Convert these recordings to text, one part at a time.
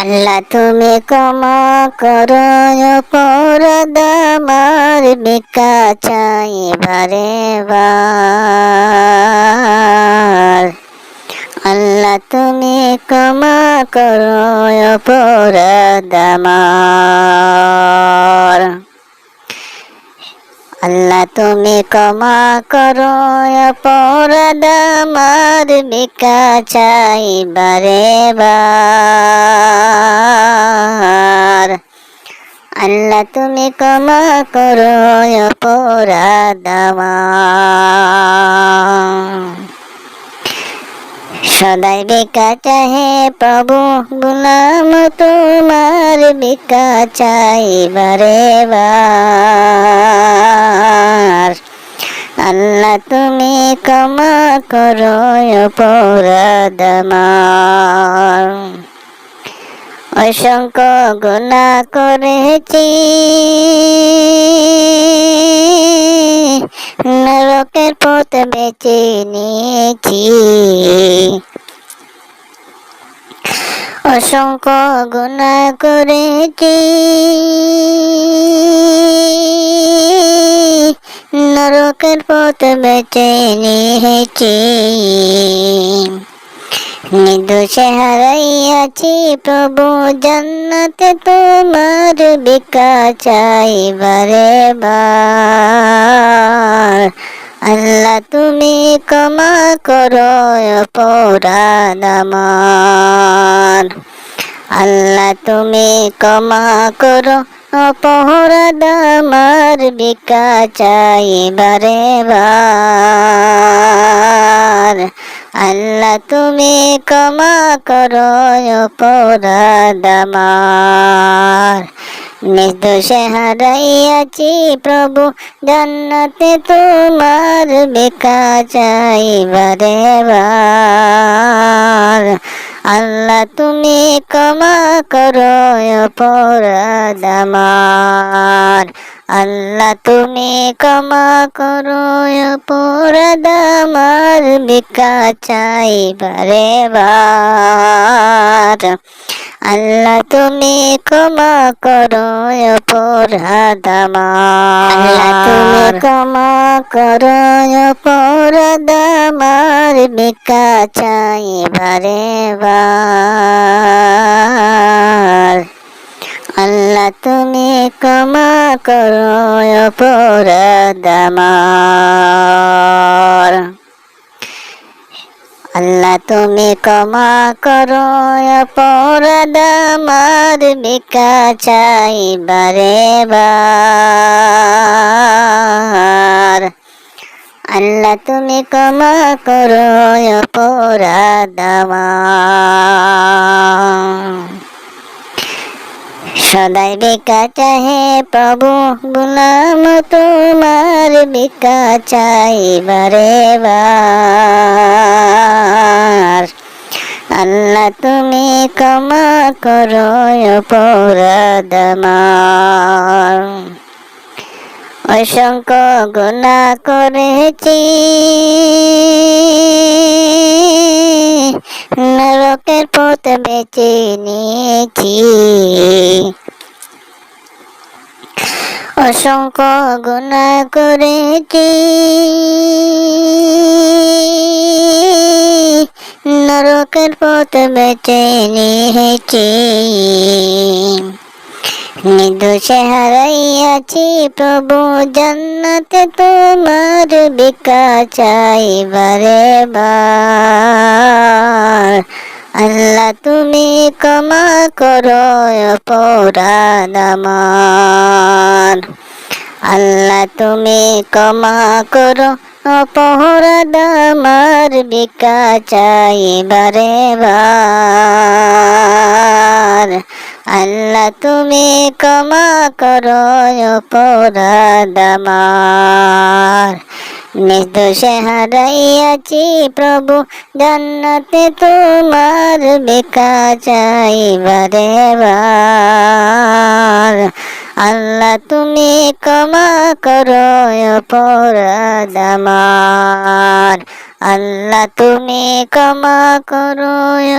আল্লাহ, তুমি ক্ষমা করো অপরাধ আমার ভিক্ষা চাই বারে বার। আল্লাহ, তুমি ক্ষমা করো অপরাধ আল্লাহ তুমি ক্ষমা করো, অপরাধ আমার ভিক্ষা চাই বারে বার আল্লাহ তুমি ক্ষমা করো, অপরাধ সদাই বিকা চাহে প্রভু, গুলাম তোমার বিকা চাই বারে বার আল্লাহ, তুমি ক্ষমা করো অপরাধ অসংখ্য গুণা করেছি। নরকের পথ বেছে নিয়েছি। অসংখ্য গুণা করেছি। নরকের পথ বেছে নিয়েছি। নির্দোষে হারাইয়াছি প্রভু জান্নাতে তোমার বিকা চাই বারে বার আল্লাহ, তুমি ক্ষমা করো, অপরাধ আমার। আল্লাহ, তুমি ক্ষমা করো, অপরাধ আমার। বিকা চাই বারে বার। আল্লাহ তুমি ক্ষমা করো, অপরাধ আমার। নির্দোষে হারাইয়াছি প্রভু, জান্নাতে তোমার বেকা চাই বারে বার। আল্লাহ তুমি ক্ষমা করো, অপরাধ আল্লাহ তুমি ক্ষমা করো, অপরাধ বিকা চাই বারে বার। আল্লাহ তুমি ক্ষমা করো, অপরাধ আমার। আল্লাহ তুমি ক্ষমা করো, অপরাধ আমার বিকা চাই বারে বার। আল্লাহ তুমি ক্ষমা করো অপরাধ আল্লাহ তুমি ক্ষমা করো অপরাধ বিকা চাই বারে। বার আল্লাহ তুমি ক্ষমা করো অপরাধ সদাই বিকা চাহে প্রভু, গুলাম তোমার বিকা চাই বারে। আল্লাহ তুমি ক্ষমা করো, অপরাধ অসংখ্য গুণা করেছি পথ বেছে নিয়েছি অসংখ্য গুণা করেছি নরকের পথ বেছে নিয়েছি নির্দোষে হারাইয়াছি প্রভু জান্নাতে তোমার বিকা চাই বার আল্লাহ তুমি ক্ষমা করো অপরাধ আল্লাহ তুমি ক্ষমা করো, অপরাধ বিকা চাই বারে বার আল্লাহ তুমি ক্ষমা করো অপরাধ নির্দোষে হারাইয়াছি, প্রভু, জান্নাতে তোমার বেকা চাই বারে। আল্লাহ, তুমি ক্ষমা করো অপরাধ আল্লাহ, তুমি ক্ষমা করো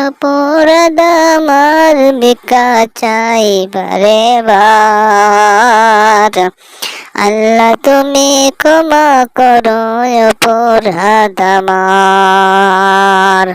অপরাধ আমার ভিক্ষা চাই বারে বার। আল্লাহ তুমি ক্ষমা করো অপরাধ আমার।